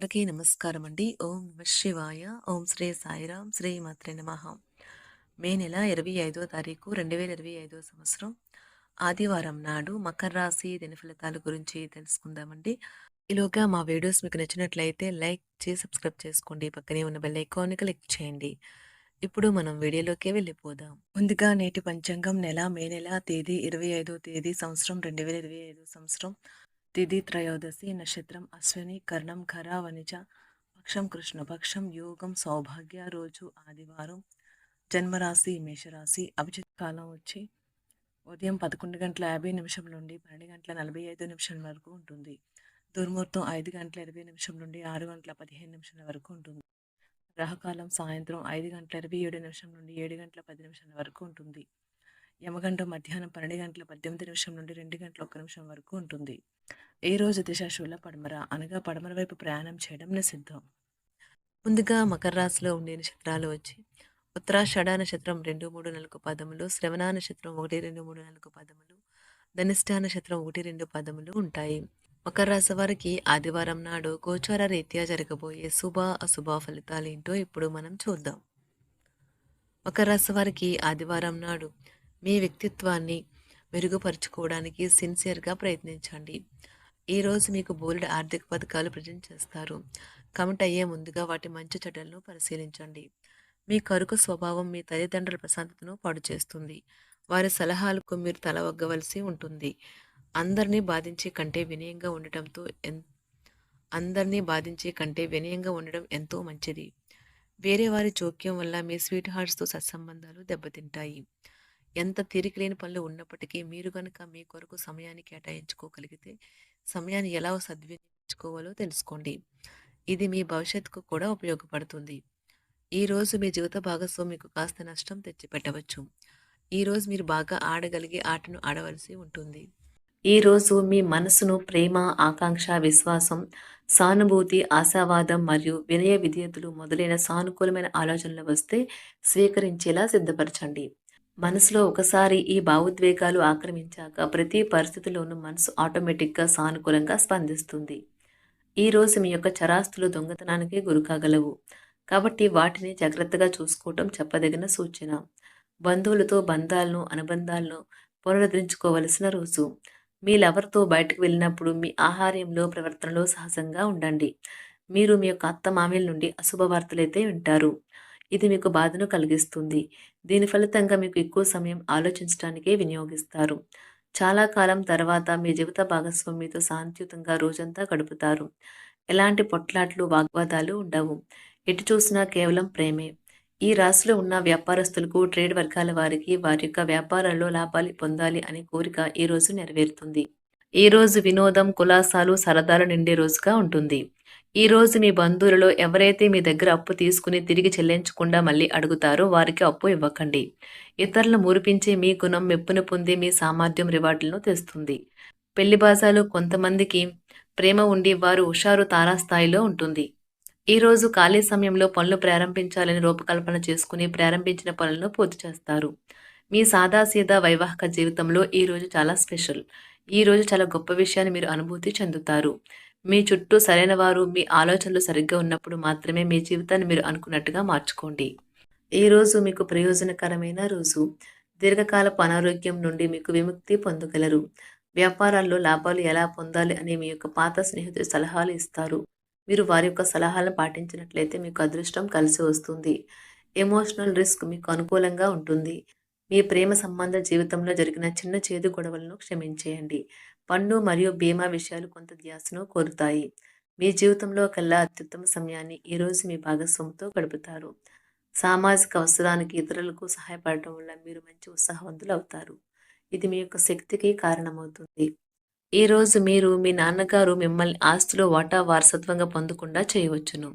అందరికీ నమస్కారం అండి. ఓం నమ శివాయ. ఓం శ్రీ సాయిరామ్ శ్రీ మాత్రే నమ మే నెల 25వ తారీఖు 2025 సంవత్సరం ఆదివారం నాడు మకర రాశి దినఫలితాల గురించి తెలుసుకుందామండి. ఈలోగా మా వీడియోస్ మీకు నచ్చినట్లయితే లైక్ చేసి సబ్స్క్రైబ్ చేసుకోండి. పక్కనే ఉన్న బెల్ ఐకాన్ క్లిక్ చేయండి. ఇప్పుడు మనం వీడియోలోకి వెళ్ళిపోదాం. ముందుగా నేటి పంచాంగం నెల మే నెల తేదీ 25వ తేదీ సంవత్సరం 2025 సంవత్సరం తిథి త్రయోదశి నక్షత్రం అశ్విని కర్ణం ఖర వనిజ పక్షం కృష్ణపక్షం యోగం సౌభాగ్య రోజు ఆదివారం జన్మరాశి మేషరాశి అభిజిత్ కాలం వచ్చి ఉదయం పదకొండు గంటల యాభై నిమిషం నుండి పన్నెండు గంటల నలభై ఐదు నిమిషం వరకు ఉంటుంది. దుర్ముహూర్తం ఐదు గంటల ఇరవై నిమిషం నుండి ఆరు గంటల పదిహేను నిమిషాల వరకు ఉంటుంది. గ్రహకాలం సాయంత్రం ఐదు గంటల ఇరవై ఏడు నిమిషం నుండి ఏడు గంటల పది నిమిషాల వరకు ఉంటుంది. యమగంట మధ్యాహ్నం పన్నెండు గంటల పద్దెనిమిది నిమిషం నుండి రెండు గంటల ఒక్క నిమిషం వరకు ఉంటుంది. ఈ రోజు దిశాశువుల పడమర అనగా పడమర వైపు ప్రయాణం చేయడం నిషిద్ధం. ముందుగా మకర రాశిలో ఉండే నక్షత్రాలు వచ్చి ఉత్తరాషాఢ నక్షత్రం రెండు మూడు నాలుగు పదములు శ్రవణ నక్షత్రం ఒకటి రెండు మూడు నాలుగు పదములు ధనిష్ట నక్షత్రం ఒకటి రెండు పదములు ఉంటాయి. మకర రాశి వారికి ఆదివారం నాడు గోచార రీత్యా జరగబోయే శుభ అశుభ ఫలితాలు ఏంటో ఇప్పుడు మనం చూద్దాం. మకర రాశి వారికి ఆదివారం నాడు మీ వ్యక్తిత్వాన్ని మెరుగుపరుచుకోవడానికి సిన్సియర్గా ప్రయత్నించండి. ఈరోజు మీకు బోలెడు ఆర్థిక పథకాలు ప్రజెంట్ చేస్తారు. కమిట్ అయ్యే ముందుగా వాటి మంచి చెడ్డలను పరిశీలించండి. మీ కరుకు స్వభావం మీ తల్లిదండ్రుల ప్రశాంతతను పాడు చేస్తుంది. వారి సలహాలకు మీరు తల వగ్గవలసి ఉంటుంది. అందరినీ బాధించే కంటే వినయంగా ఉండటంతో ఎన్ అందరినీ బాధించే కంటే వినయంగా ఉండడం ఎంతో మంచిది. వేరే వారి జోక్యం వల్ల మీ స్వీట్ హార్ట్స్తో సత్సంబంధాలు దెబ్బతింటాయి. ఎంత తీరిక లేని పనులు ఉన్నప్పటికీ మీరు కనుక మీ కొరకు సమయాన్ని కేటాయించుకోగలిగితే సమయాన్ని ఎలా సద్వినియోగించుకోవాలో తెలుసుకోండి. ఇది మీ భవిష్యత్తుకు కూడా ఉపయోగపడుతుంది. ఈరోజు మీ జీవిత భాగస్వామికు కాస్త నష్టం తెచ్చిపెట్టవచ్చు. ఈరోజు మీరు బాగా ఆడగలిగే ఆటను ఆడవలసి ఉంటుంది. ఈరోజు మీ మనసును ప్రేమ ఆకాంక్ష విశ్వాసం సానుభూతి ఆశావాదం మరియు వినయ విధేయతలు మొదలైన సానుకూలమైన ఆలోచనలు వస్తే స్వీకరించేలా సిద్ధపరచండి. మనసులో ఒకసారి ఈ భావోద్వేగాలు ఆక్రమించాక ప్రతి పరిస్థితిలోనూ మనసు ఆటోమేటిక్గా సానుకూలంగా స్పందిస్తుంది. ఈరోజు మీ యొక్క చరాస్తులు దొంగతనానికి గురికాగలవు కాబట్టి వాటిని జాగ్రత్తగా చూసుకోవటం చెప్పదగిన సూచన. బంధువులతో బంధాలను అనుబంధాలను పునరుద్ధరించుకోవలసిన రోజు. మీ లవర్తో బయటకు వెళ్ళినప్పుడు మీ ఆహార్యంలో ప్రవర్తనలో సహజంగా ఉండండి. మీరు మీ యొక్క అత్త మామీల నుండి అశుభ వార్తలైతే వింటారు. ఇది మీకు బాధను కలిగిస్తుంది. దీని ఫలితంగా మీకు ఎక్కువ సమయం ఆలోచించడానికే వినియోగిస్తారు. చాలా కాలం తర్వాత మీ జీవిత భాగస్వామితో శాంతియుతంగా రోజంతా గడుపుతారు. ఎలాంటి పొట్లాట్లు వాగ్వాదాలు ఉండవు. ఎటు చూసినా కేవలం ప్రేమే. ఈ రాశిలో ఉన్న వ్యాపారస్తులకు ట్రేడ్ వర్గాల వారికి వారి యొక్క వ్యాపారాల్లో లాభాలు పొందాలి అనే కోరిక ఈ రోజు నెరవేరుతుంది. ఈ రోజు వినోదం కులాసాలు సరదాలు నిండే రోజుగా ఉంటుంది. ఈ రోజు మీ బంధువులలో ఎవరైతే మీ దగ్గర అప్పు తీసుకుని తిరిగి చెల్లించకుండా మళ్ళీ అడుగుతారో వారికి అప్పు ఇవ్వకండి. ఇతరులను మురిపించే మీ గుణం మెప్పును పొంది మీ సామర్థ్యం రివార్డులను తెస్తుంది. పెళ్ళి బాజాలు కొంతమందికి ప్రేమ ఉండి వారు హుషారు తారాస్థాయిలో ఉంటుంది. ఈ రోజు ఖాళీ సమయంలో పనులు ప్రారంభించాలని రూపకల్పన చేసుకుని ప్రారంభించిన పనులను పూర్తి చేస్తారు. మీ సాదాసీదా వైవాహిక జీవితంలో ఈ రోజు చాలా స్పెషల్. ఈ రోజు చాలా గొప్ప విషయాన్ని మీరు అనుభూతి చెందుతారు. మీ చుట్టూ సరైన వారు మీ ఆలోచనలు సరిగ్గా ఉన్నప్పుడు మాత్రమే మీ జీవితాన్ని మీరు అనుకున్నట్టుగా మార్చుకోండి. ఈ రోజు మీకు ప్రయోజనకరమైన రోజు. దీర్ఘకాలపు అనారోగ్యం నుండి మీకు విముక్తి పొందగలరు. వ్యాపారాల్లో లాభాలు ఎలా పొందాలి అని మీ యొక్క పాత స్నేహితులు సలహాలు ఇస్తారు. మీరు వారి యొక్క సలహాలను పాటించినట్లయితే మీకు అదృష్టం కలిసి వస్తుంది. ఎమోషనల్ రిస్క్ మీకు అనుకూలంగా ఉంటుంది. మీ ప్రేమ సంబంధ జీవితంలో జరిగిన చిన్న చేదు గొడవలను క్షమించేయండి. పన్ను మరియు బీమా విషయాలు కొంత ధ్యాసను కోరుతాయి. మీ జీవితంలో కల్లా అత్యుత్తమ సమయాన్ని ఈరోజు మీ భాగస్వామితో గడుపుతారు. సామాజిక అవసరానికి ఇతరులకు సహాయపడటం వల్ల మీరు మంచి ఉత్సాహవంతులు అవుతారు. ఇది మీ యొక్క శక్తికి కారణమవుతుంది. ఈరోజు మీరు మీ నాన్నగారు మిమ్మల్ని ఆస్తిలో వాటా వారసత్వంగా పొందకుండా చేయవచ్చును.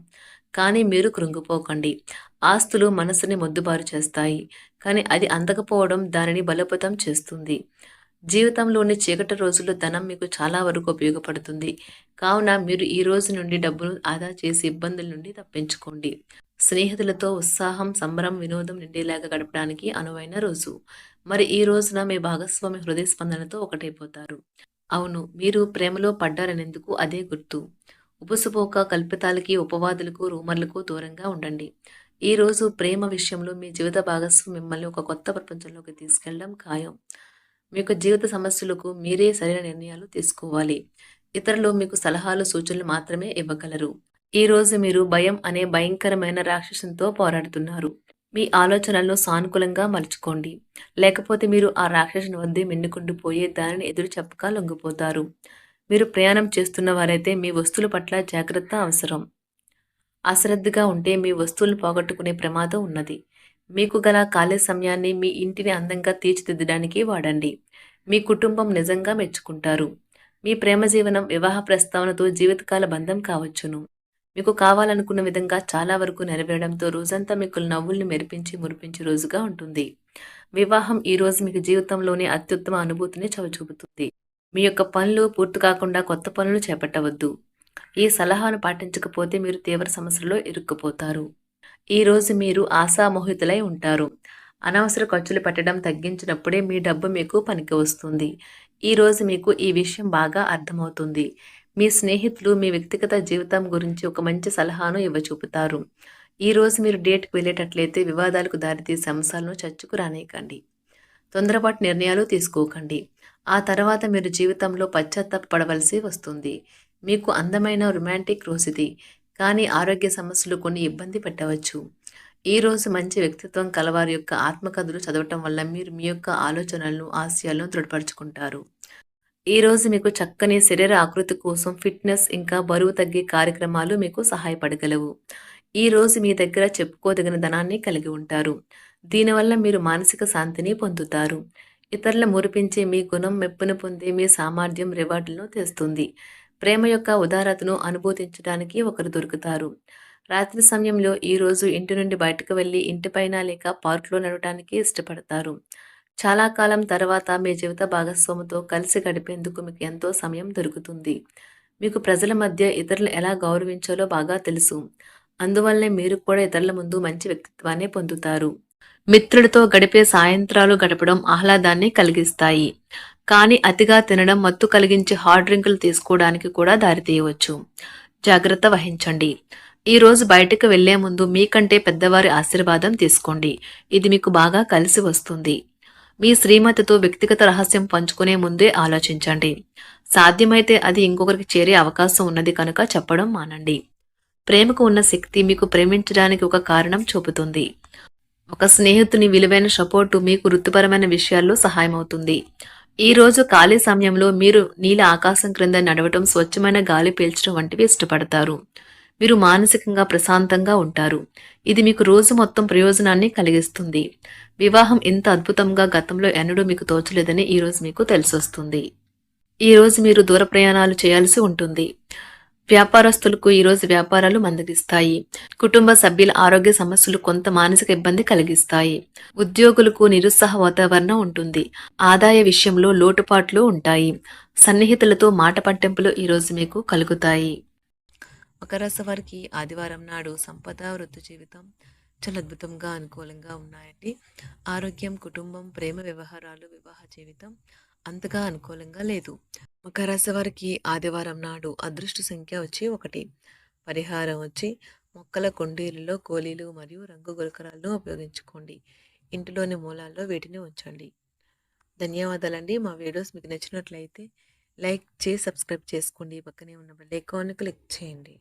కానీ మీరు కృంగిపోకండి. ఆస్తులు మనసుని మొద్దుబారు చేస్తాయి. కానీ అది అందకపోవడం దానిని బలోపేతం చేస్తుంది. జీవితంలోని చీకటి రోజుల్లో ధనం మీకు చాలా వరకు ఉపయోగపడుతుంది. కావున మీరు ఈ రోజు నుండి డబ్బును ఆదా చేసి ఇబ్బందుల నుండి తప్పించుకోండి. స్నేహితులతో ఉత్సాహం సంబరం వినోదం నిండేలాగా గడపడానికి అనువైన రోజు. మరి ఈ రోజున మీ భాగస్వామి హృదయ స్పందనతో ఒకటైపోతారు. అవును మీరు ప్రేమలో పడ్డారనేందుకు అదే గుర్తు. ఉబుసుపోక కల్పితాలకి ఉపవాదులకు రూమర్లకు దూరంగా ఉండండి. ఈరోజు ప్రేమ విషయంలో మీ జీవిత భాగస్వామి మిమ్మల్ని ఒక కొత్త ప్రపంచంలోకి తీసుకెళ్ళడం ఖాయం. మీకు జీవిత సమస్యలకు మీరే సరైన నిర్ణయాలు తీసుకోవాలి. ఇతరులు మీకు సలహాలు సూచనలు మాత్రమే ఇవ్వగలరు. ఈ రోజు మీరు భయం అనే భయంకరమైన రాక్షసంతో పోరాడుతున్నారు. మీ ఆలోచనలను సానుకూలంగా మలుచుకోండి. లేకపోతే మీరు ఆ రాక్షసుని వద్దే మిన్నుకుండిపోయి దానిని ఎదురు చెప్పక లొంగిపోతారు. మీరు ప్రయాణం చేస్తున్న వారైతే మీ వస్తువుల పట్ల జాగ్రత్త అవసరం. అశ్రద్ధగా ఉంటే మీ వస్తువులను పోగొట్టుకునే ప్రమాదం ఉన్నది. మీకు గల ఖాళీ సమయాన్ని మీ ఇంటిని అందంగా తీర్చిదిద్దడానికి వాడండి. మీ కుటుంబం నిజంగా మెచ్చుకుంటారు. మీ ప్రేమ జీవనం వివాహ ప్రస్తావనతో జీవితకాల బంధం కావచ్చును. మీకు కావాలనుకున్న విధంగా చాలా వరకు నెరవేరడంతో రోజంతా మీకు నవ్వుల్ని మెరిపించి మురిపించే రోజుగా ఉంటుంది. వివాహం ఈ రోజు మీకు జీవితంలోని అత్యుత్తమ అనుభూతిని చవిచూపుతుంది. మీ యొక్క పనులు పూర్తి కాకుండా కొత్త పనులు చేపట్టవద్దు. ఈ సలహాను పాటించకపోతే మీరు తీవ్ర సమస్యలో ఇరుక్కుపోతారు. ఈరోజు మీరు ఆశామోహితులై ఉంటారు. అనవసర ఖర్చులు పెట్టడం తగ్గించినప్పుడే మీ డబ్బు మీకు పనికి వస్తుంది. ఈ రోజు మీకు ఈ విషయం బాగా అర్థమవుతుంది. మీ స్నేహితులు మీ వ్యక్తిగత జీవితం గురించి ఒక మంచి సలహాను ఇవ్వచూపుతారు. ఈరోజు మీరు డేట్కి వెళ్ళేటట్లయితే వివాదాలకు దారితీసే అంశాలను చర్చకు రానియకండి. తొందరపాటు నిర్ణయాలు తీసుకోకండి. ఆ తర్వాత మీరు జీవితంలో పశ్చాత్తాపడవలసి వస్తుంది. మీకు అందమైన రొమాంటిక్ రోజు ఇది కానీ ఆరోగ్య సమస్యలు కొన్ని ఇబ్బంది పెట్టవచ్చు. ఈ రోజు మంచి వ్యక్తిత్వం కలవారి యొక్క ఆత్మకథలు చదవటం వల్ల మీరు మీ యొక్క ఆలోచనలను ఆశయాలను దృఢపరుచుకుంటారు. ఈ రోజు మీకు చక్కని శరీర ఆకృతి కోసం ఫిట్నెస్ ఇంకా బరువు తగ్గే కార్యక్రమాలు మీకు సహాయపడగలవు. ఈ రోజు మీ దగ్గర చెప్పుకోదగిన ధనాన్ని కలిగి ఉంటారు. దీనివల్ల మీరు మానసిక శాంతిని పొందుతారు. ఇతరుల మురిపించే మీ గుణం మెప్పును పొందే మీ సామర్థ్యం రివార్డులను తెస్తుంది. ప్రేమ యొక్క ఉదారతను అనుభూతించడానికి ఒకరు దొరుకుతారు. రాత్రి సమయంలో ఈరోజు ఇంటి నుండి బయటకు వెళ్ళి ఇంటిపైన లేక పార్కులో నడవటానికి ఇష్టపడతారు. చాలా కాలం తర్వాత మీ జీవిత భాగస్వామితో కలిసి గడిపేందుకు మీకు ఎంతో సమయం దొరుకుతుంది. మీకు ప్రజల మధ్య ఇతరులు ఎలా గౌరవించాలో బాగా తెలుసు. అందువల్లే మీరు కూడా ఇతరుల ముందు మంచి వ్యక్తిత్వాన్ని పొందుతారు. మిత్రుడితో గడిపే సాయంత్రాలు గడపడం ఆహ్లాదాన్ని కలిగిస్తాయి. కానీ అతిగా తినడం మత్తు కలిగించే హార్డ్ డ్రింకులు తీసుకోవడానికి కూడా దారితీయవచ్చు. జాగ్రత్త వహించండి. ఈ రోజు బయటకు వెళ్ళే ముందు మీకంటే పెద్దవారి ఆశీర్వాదం తీసుకోండి. ఇది మీకు బాగా కలిసి వస్తుంది. మీ శ్రీమతితో వ్యక్తిగత రహస్యం పంచుకునే ముందే ఆలోచించండి. సాధ్యమైతే అది ఇంకొకరికి చేరే అవకాశం ఉన్నది కనుక చెప్పడం మానండి. ప్రేమకు ఉన్న శక్తి మీకు ప్రేమించడానికి ఒక కారణం చూపుతుంది. ఒక స్నేహితుని విలువైన సపోర్టు మీకు వృత్తిపరమైన విషయాల్లో సహాయమవుతుంది. ఈ రోజు ఖాళీ సమయంలో మీరు నీల ఆకాశం క్రింద నడవటం స్వచ్ఛమైన గాలి పీల్చడం వంటివి ఇష్టపడతారు. మీరు మానసికంగా ప్రశాంతంగా ఉంటారు. ఇది మీకు రోజు మొత్తం ప్రయోజనాన్ని కలిగిస్తుంది. వివాహం ఇంత అద్భుతంగా గతంలో ఎన్నడూ మీకు తోచలేదని ఈరోజు మీకు తెలిసొస్తుంది. ఈ రోజు మీరు దూర ప్రయాణాలు చేయాల్సి ఉంటుంది. వ్యాపారస్తులకు ఈరోజు వ్యాపారాలు మందగిస్తాయి. కుటుంబ సభ్యుల ఆరోగ్య సమస్యలు కొంత మానసిక ఇబ్బంది కలిగిస్తాయి. ఉద్యోగులకు నిరుత్సాహ వాతావరణం ఉంటుంది. ఆదాయ విషయంలో లోటుపాట్లు ఉంటాయి. సన్నిహితులతో మాట పట్టింపులు ఈరోజు మీకు కలుగుతాయి. మకరాశి వారికి ఆదివారం నాడు సంపద వృత్తి జీవితం చాలా అద్భుతంగా అనుకూలంగా ఉన్నాయండి. ఆరోగ్యం కుటుంబం ప్రేమ వ్యవహారాలు వివాహ జీవితం అంతగా అనుకూలంగా లేదు. మకర రాశి వారికి ఆదివారం నాడు అదృష్ట సంఖ్య వచ్చి ఒకటి. పరిహారం వచ్చి మొక్కల కుండీలలో గోళీలు మరియు రంగు గులకరాలను ఉపయోగించుకోండి. ఇంటిలోని మూలాల్లో వీటిని ఉంచండి. ధన్యవాదాలండి. మా వీడియోస్ మీకు నచ్చినట్లయితే లైక్ చేసి సబ్స్క్రైబ్ చేసుకోండి. పక్కనే ఉన్న బెల్ ఐకాన్ క్లిక్ చేయండి.